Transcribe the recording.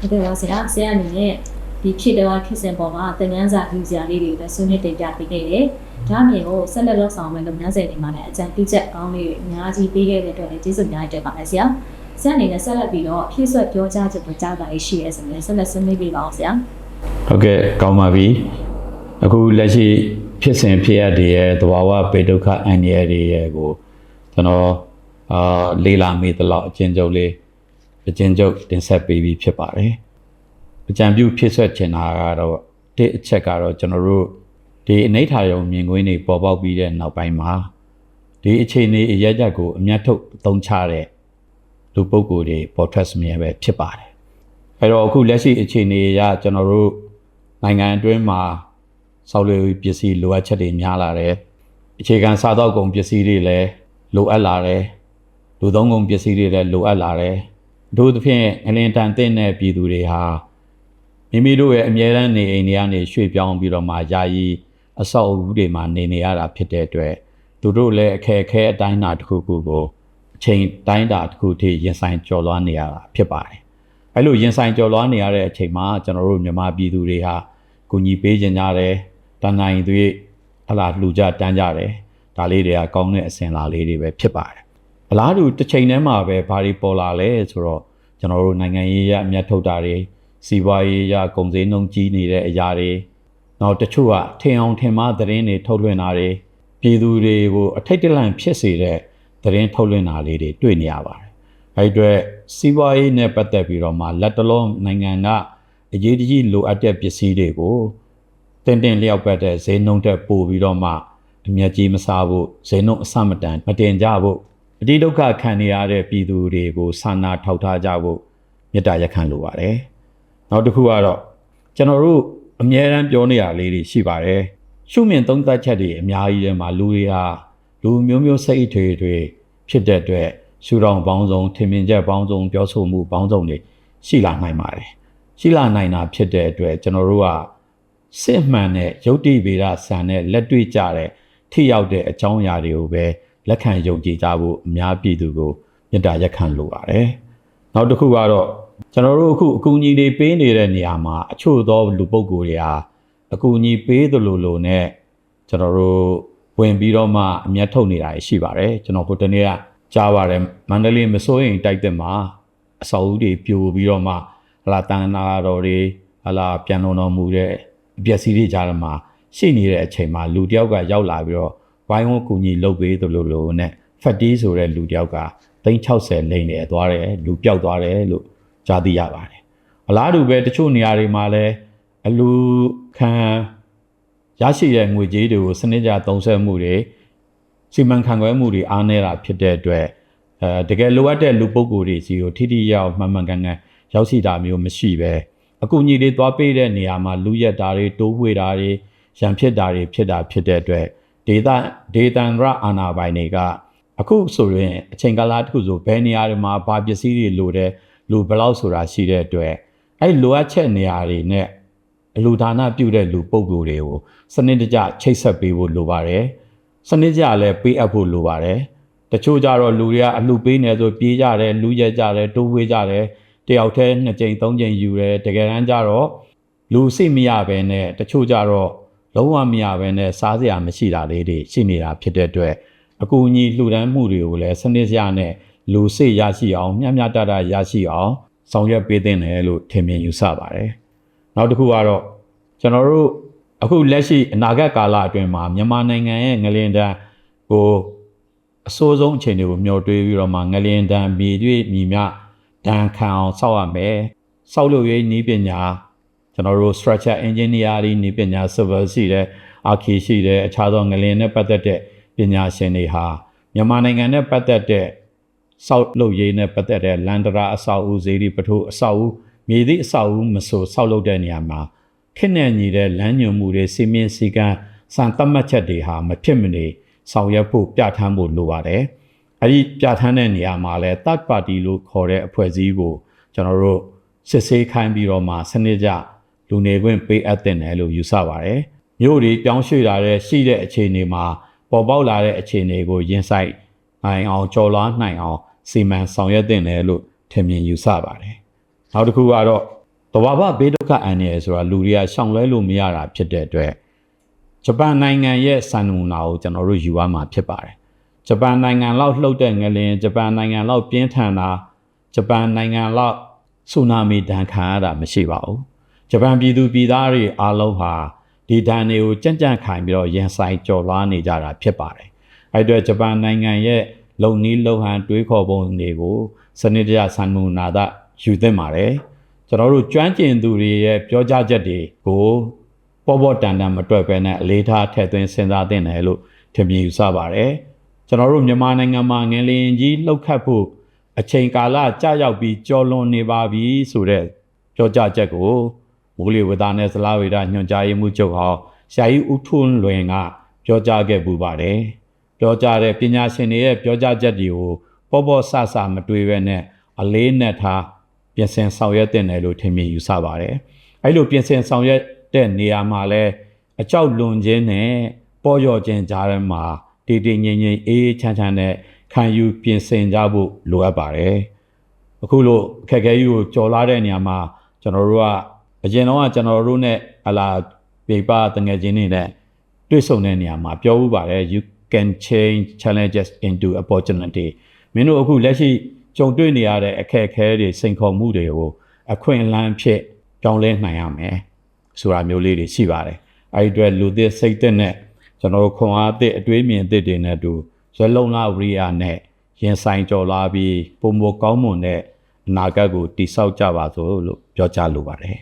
ဟုတ်ကဲ့ပါဆရာဆရာအနေနဲ့ဒီဖြစ်တော်ဖြစ်စဉ်ပေါ်မှာသင်ခန်းစာယူစရာလေးတွေလည်းဆွေးနွေးတင်ပြပေးခဲ့တယ်။ဒါအပြင်ကိုဆက်လက်လုပ်ဆောင်မယ့်လုပ်ငန်းစဉ်တွေမှာလည်းအကြံပြုချက်ကောင်းလေးတွေအများကြီးပေးခဲ့တဲ့အတွက်လည်းကျေးဇူးများတင်ပါတယ်ဆရာ။ဆရာအနေနဲ့ဆက်လက်ပြီးတော့ဖြည့်ဆွတ်ပြောကြားချက်ကိုကြားတာရှိရဲဆိုရင်ဆက်လက်ဆွေးနွေးပေးပါအောင်ဆရာ။ဟုတ်ကဲ့ကောင်းပါပြီအခုလက်ရှိဖြစ်စဉ်ဖြစ်ရတဲ့ရဲ့သဘာဝပေဒုက္ခအန္တရာယ်တွေရဲ့ကိုကျွန်တော်အာလေးလာမိသလောက်အချင်းချုပ်လေး အချင်းချုပ်တင်ဆက်ပေးပြီးဖြစ်ပါတယ်အကြံပြုဖြစ်ဆွက်ချင်တာကတော့ဒီအချက်ကတော့ကျွန်တော်တို့ဒီအနိဋ္ဌာယုံမြင်ကွင်းတွေပေါ်ပေါက်ပြီးတဲ့နောက်ပိုင်းမှာဒီအခြေအနေအရက်ချက်ကိုအမျက်ထုတ်သုံးချတဲ့လူပုဂ္ဂိုလ်တွေပေါ်ထွက်စမြဲပဲဖြစ်ပါတယ်အဲ့တော့အခုလက်ရှိအခြေအနေအရကျွန်တော်တို့နိုင်ငံအတွင်းမှာဆောက်လုပ်ရေးပစ္စည်းလိုအပ်ချက်တွေများလာတယ်အခြေခံစားသောက်ကုန်ပစ္စည်းတွေလည်းလိုအပ်လာတယ်လူသုံးကုန်ပစ္စည်းတွေလည်းလိုအပ်လာတယ် အထူးသဖြင့်အလင်းတန်တဲ့တဲ့ပြည်သူတွေဟာမိမိတို့ရဲ့အမြဲတမ်းနေအိမ်တွေကနေရွှေ့ပြောင်းပြီးတော့မှယာယီအဆောက်အဦတွေမှာနေနေရတာဖြစ်တဲ့အတွက်သူတို့လည်းအခက်အခဲအတိုင်းအတာတစ်ခုခုကိုအချိန်တိုင်းအတာတစ်ခုထိရင်ဆိုင်ကျော်လွှားနေရတာဖြစ်ပါတယ်အဲ့လိုရင်ဆိုင်ကြော်လွှားနေရတဲ့အချိန်မှာကျွန်တော်တို့မြန်မာပြည်သူတွေဟာကူညီပေးကြကြတယ်တန်နိုင်တွေဟလာလှူကြတန်းကြတယ်ဒါလေးတွေကကောင်းတဲ့အစဉ်လာလေးတွေပဲဖြစ်ပါတယ် အလားတူတစ်ချိန်တည်းမှာပဲဘာတွေပေါ်လာလဲဆိုတော့ကျွန်တော်တို့နိုင်ငံရေးရအမျက်ထုတ်တာတွေစီးပွားရေးရကုန်စည်နှုန်းကြီးနေတဲ့အရာတွေနောက်တချို့ကထင်အောင်ထင်မှားသတင်းတွေထုတ်လွှင့်တာတွေပြည်သူတွေကိုအထိတ်တလန့်ဖြစ်စေတဲ့သတင်းထုတ်လွှင့်တာလေးတွေတွေ့နေရပါတယ်အဲ့ဒီအတွက်စီးပွားရေးနဲ့ပတ်သက်ပြီးတော့မှလက်တလုံးနိုင်ငံကအရေးတကြီးလိုအပ်တဲ့ပစ္စည်းတွေကိုတင်တင်လျောက်ပတ်တဲ့ဈေးနှုန်းတက်ပို့ပြီးတော့မှအမျက်ကြီးမစားဖို့ဈေးနှုန်းအဆမတန်မတင်ကြဖို့ အတိဒုက္ခခံနေရတဲ့ပြည်သူတွေကိုစာနာထောက်ထားကြဖို့မေတ္တာရက်ခံလိုပါတယ်။နောက်တစ်ခုကတော့ကျွန်တော်တို့အမြဲတမ်းပြောနေရလေးတွေရှိပါတယ်။ရှုမြင်သုံးသပ်ချက်တွေအများကြီးထဲမှာလူတွေဟာလူမျိုးမျိုးစိတ်အထွေတွေဖြစ်တဲ့အတွက်ရှုထောင့်ပေါင်းစုံထင်မြင်ချက်ပေါင်းစုံပြောဆိုမှုပေါင်းစုံတွေရှိလာနိုင်ပါတယ်ရှိလာနိုင်တာဖြစ်တဲ့အတွက်ကျွန်တော်တို့ကစစ်မှန်တဲ့ယုတ်တိဗေဒဆန်တဲ့လက်တွေ့ကြတဲ့ထိရောက်တဲ့အကြောင်းအရာတွေကိုပဲ လက်ခံယုံကြည်ကြဖို့အများပြည်သူကိုမေတ္တာရက်ခံလိုပါတယ်နောက်တစ်ခုကတော့ကျွန်တော်တို့အခုအကူအညီတွေပေးနေတဲ့နေရာမှာအချို့သောလူပုဂ္ဂိုလ်တွေဟာအကူအညီပေးသလိုလိုနဲ့ကျွန်တော်တို့ဝင်ပြီးတော့မှအမျက်ထုတ်နေတာရှိပါတယ်ကျွန်တော်ဟိုတနေ့ကကြားပါတယ်မန္တလေးမစိုးရင်တိုက်တဲ့မှာအဆောက်အဦတွေပြိုပြီးတော့မှဟလာတန်နာတော်တွေဟလာပြန်လုံတော်မူတဲ့အပျက်စီးတွေကြားထဲမှာရှိနေတဲ့အချိန်မှာလူတယောက်ကရောက်လာပြီးတော့ ဝိုင်းဝန်းကူညီလုပ်ပေးသလိုလိုနဲ့ဖက်တီးဆိုတဲ့လူတယောက်က360လိမ့်နေသွားတယ်လူပျောက်သွားတယ်လို့ကြားသိရပါတယ်အလားတူပဲတချို့နေရာတွေမှာလည်းအလူခံရရှိတဲ့ငွေကြေးတွေကိုစနစ်ကြသုံးစွဲမှုတွေစီမံခန့်ခွဲမှုတွေအားနည်းတာဖြစ်တဲ့အတွက်အဲတကယ်လိုအပ်တဲ့လူပုဂ္ဂိုလ်တွေစီကိုထိထိရောက်မှန်မှန်ကန်ကန်ရောက်ရှိတာမျိုးမရှိပဲအကူအညီတွေသွားပေးတဲ့နေရာမှာလူရက်တာတွေတိုးဝှေ့တာတွေရန်ဖြစ်တာတွေဖြစ်တာဖြစ်တဲ့အတွက် ဒေတာဒေတန်ရအာနာပိုင်တွေကအခုဆိုရင်အချိန်ကာလတစ်ခုဆိုဘယ်နေရာတွေမှာဘာပစ္စည်းတွေလိုတယ်လူဘယ်လောက်ဆိုတာရှိတဲ့အတွက်အဲ့လိုအပ်ချက်နေရာတွေနဲ့အလူဒါနပြုတဲ့လူပုဂ္ဂိုလ်တွေကိုစနစ်တကျချိတ်ဆက်ပေးဖို့လိုပါတယ်စနစ်ကြလည်းပေးအပ်ဖို့လိုပါတယ်တချို့ကြတော့လူတွေကအလှပေးနေဆိုပြေးကြတယ်လူရဲကြတယ်တိုးဝေးကြတယ်တယောက်တည်းနှစ်ကြိမ်သုံးကြိမ်ယူတယ်တကယ်တမ်းကျတော့လူစိတ်မရဘဲနဲ့တချို့ကြတော့ လုံးဝမရဘဲနဲ့စားစရာမရှိတာလေးတွေရှိနေတာဖြစ်တဲ့အတွက်အကူအညီလှူဒန်းမှုတွေကိုလည်းစနစ်ကြနဲ့လူစိတ်ရရှိအောင်မျှမျှတတရရှိအောင်ဆောင်ရွက်ပေးသင့်တယ်လို့ထင်မြင်ယူဆပါတယ်နောက်တစ်ခုကတော့ကျွန်တော်တို့အခုလက်ရှိအနာဂတ်ကာလအတွင်းမှာမြန်မာနိုင်ငံရဲ့ငလင်တန်းကိုအဆိုးဆုံးအခြေအနေကိုမျှော်တွေးပြီးတော့မှငလင်တန်းမြေတွေ့မြေမြဒဏ်ခံအောင်စောက်ရမယ်။စောက်လို့ရေးဤပညာ ကျွန်တော်တို့ structure engineering ဤပညာ civil ရှိတယ်။ archi ရှိတယ်အခြားသောငလင်နဲ့ပတ်သက်တဲ့ပညာရှင်တွေဟာမြန်မာနိုင်ငံနဲ့ပတ်သက်တဲ့စောက်လုပ်ရေးနဲ့ပတ်သက်တဲ့လန်ဒရာအဆောက်အဦဇေဒီပထိုးအဆောက်အဦမြေသည့်အဆောက်အဦမဆိုစောက်လုပ်တဲ့နေရာမှာခက်နဲ့ညီတဲ့လမ်းညွှန်မှုတွေစီမင်းစည်းကမ်းစံသတ်မှတ်ချက်တွေဟာမဖြစ်မနေဆောင်ရွက်ဖို့ပြဋ္ဌာန်းဖို့လိုပါတယ်။အဲဒီပြဋ္ဌာန်းတဲ့နေရာမှာလဲ third party လို့ခေါ်တဲ့အဖွဲ့အစည်းကိုကျွန်တော်တို့စစ်ဆေးခိုင်းပြီးတော့မှစနစ်ကျ လူနေခွင့်ပေးအပ်တဲ့တယ်လို့ယူဆပါတယ်။မြို့တွေပြောင်းရွှေ့လာတဲ့ရှိတဲ့အခြေအနေမှာပေါ်ပေါက်လာတဲ့အခြေအနေကိုရင်ဆိုင်နိုင်အောင်ကြော်လွှားနိုင်အောင်စီမံဆောင်ရွက်တဲ့တယ်လို့ထင်မြင်ယူဆပါတယ်။နောက်တစ်ခုကတော့တဘာဝဘေးဒုက္ခအန္တရာယ်ဆိုတာလူတွေကရှောင်လွဲလို့မရတာဖြစ်တဲ့အတွက်ဂျပန်နိုင်ငံရဲ့စံနမူနာကိုကျွန်တော်တို့ယူရမှာဖြစ်ပါတယ်ဂျပန်နိုင်ငံလောက်လှုပ်တဲ့ငလင်ဂျပန်နိုင်ငံလောက်ပြင်းထန်တာဂျပန်နိုင်ငံလောက်ဆူနာမီဒဏ်ခံရတာမရှိပါဘူး ဂျပန်ပြည်သူပြည်သားတွေအားလုံးဟာဒီဒဏ်တွေကိုကြံ့ကြံ့ခိုင်ပြီးတော့ရင်ဆိုင်ကြော်လွှားနေကြတာဖြစ်ပါတယ်အဲ့အတွက်ဂျပန်နိုင်ငံရဲ့လုံနီးလုံဟန်တွေးခေါ်ပုံတွေကိုစနစ်တကျစံနမူနာသယူသင့်ပါတယ်ကျွန်တော်တို့ကျွမ်းကျင်သူတွေရဲ့ပြောကြားချက်တွေကိုပေါ်ပေါ်တန်တန်မတွက်ပဲနဲ့အလေးထားထည့်သွင်းစဉ်းစားသင့်တယ်လို့ထင်မြင်ယူဆပါတယ်ကျွန်တော်တို့မြန်မာနိုင်ငံမှာငလျင်ကြီးလှုပ်ခတ်ဖို့အချိန်ကာလကြာရောက်ပြီးကြော်လွန်နေပါပြီဆိုတဲ့ပြောကြားချက်ကို မိုးလေဝသနဲ့ဇလားဝေဒညွှန်ကြားရေးမှူးချုပ်ဟောင်းဆရာကြီးဦးထွန်းလွင်ကပြောကြားခဲ့ပူပါတယ်ပြောကြားတဲ့ပညာရှင်တွေရဲ့ပြောကြားချက်တွေကိုပေါ်ပေါ်ဆဆမတွေးပဲနဲ့အလေးနဲ့ထားပြင်ဆင်ဆောင်ရွက်တင်တယ်လို့ထင်မြင်ယူဆပါတယ်အဲ့လိုပြင်ဆင်ဆောင်ရွက်တဲ့နေရာမှာလဲအကြောက်လွန်ခြင်းနဲ့ပေါ်ရော့ခြင်းကြားထဲမှာတည်တည်ငြိမ်ငြိမ်အေးအေးချမ်းချမ်းနဲ့ခံယူပြင်ဆင်ကြဖို့လိုအပ်ပါတယ်။အခုလိုအခက်အခဲကြီးကိုကြော်လာတဲ့နေရာမှာကျွန်တော်တို့က အရင်တော့ကကျွန်တော်တို့ ਨੇ အလားပြပတငယ်ချင်းတွေနဲ့တွေ့ဆုံတဲ့နေရာမှာပြောဥပါတယ် you can change challenges into opportunity မင်းတို့အခုလက်ရှိကြုံတွေ့နေရတဲ့အခက်အခဲတွေစိန်ခေါ်မှုတွေကိုအခွင့်အလမ်းဖြစ်ပြောင်းလဲနိုင်ရမယ်ဆိုတာမျိုးလေးတွေရှိပါတယ်အဲဒီအတွက်လူသစ်စိတ်သစ်နဲ့ကျွန်တော်တို့ခွန်အားသစ်အတွေးမြင်သစ်တွေနဲ့အတူဇွဲလုံးလာဝရိယနဲ့ရင်ဆိုင်ကြော်လာပြီးပုံမကောင်းမွန်တဲ့အနာဂတ်ကိုတိဆောက်ကြပါစို့လို့ပြောကြားလိုပါတယ်